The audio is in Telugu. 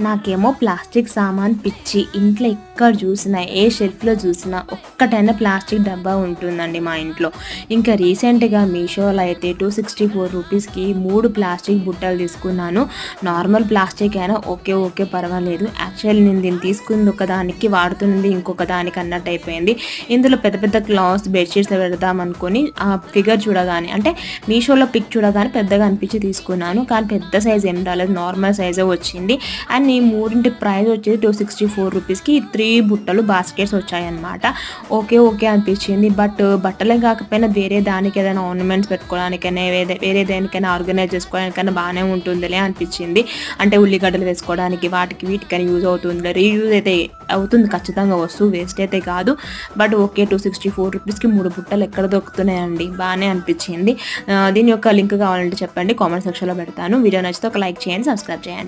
నాకేమో ప్లాస్టిక్ సామాన్ పిచ్చి ఇంట్లో ఎక్కడ చూసినా ఏ షెల్ఫ్లో చూసినా ఒక్కటైనా ప్లాస్టిక్ డబ్బా ఉంటుందండి మా ఇంట్లో. ఇంకా రీసెంట్గా మీషోలో అయితే టూ సిక్స్టీ ఫోర్ రూపీస్కి మూడు ప్లాస్టిక్ బుట్టలు తీసుకున్నాను. నార్మల్ ప్లాస్టిక్ అయినా ఓకే ఓకే పర్వాలేదు. యాక్చువల్లీ నేను దీన్ని తీసుకుంది ఒకదానికి వాడుతున్నది ఇంకొక దానికి అన్నట్టు అయిపోయింది. ఇందులో పెద్ద పెద్ద క్లాత్స్ బెడ్షీట్స్ పెడదాం అనుకొని ఆ ఫిగర్ చూడగానే అంటే మీషోలో పిక్ చూడగానే పెద్దగా అనిపించి తీసుకున్నాను. కానీ పెద్ద సైజ్ ఏం రాలేదు. నార్మల్ సైజే వచ్చింది. అండ్ ఈ మూడింటి ప్రైస్ వచ్చేది టూ సిక్స్టీ ఫోర్ రూపీస్కి త్రీ బుట్టలు బాస్కెట్స్ వచ్చాయన్నమాట. ఓకే ఓకే అనిపించింది. బట్ బట్టలే కాకపోయినా వేరే దానికి ఏదైనా ఆర్నమెంట్స్ పెట్టుకోవడానికైనా వేరే వేరే దేనికైనా ఆర్గనైజ్ చేసుకోవడానికైనా బాగానే ఉంటుందిలే అనిపించింది. అంటే ఉల్లిగడ్డలు వేసుకోవడానికి వాటికి వీటికైనా యూజ్ అవుతుంది రీయూజ్ అయితే అవుతుంది ఖచ్చితంగా వస్తువు వేస్ట్ అయితే కాదు. But okay two sixty four రూపీస్కి మూడు బుట్టలు ఎక్కడ దొరుకుతున్నాయండి? బాగానే అనిపించింది. దీని యొక్క లింక్ కావాలంటే చెప్పండి కామెంట్ సెక్షన్లో పెడతాను. వీడియో నచ్చితే ఒక లైక్ చేయండి సబ్స్క్రైబ్ చేయండి.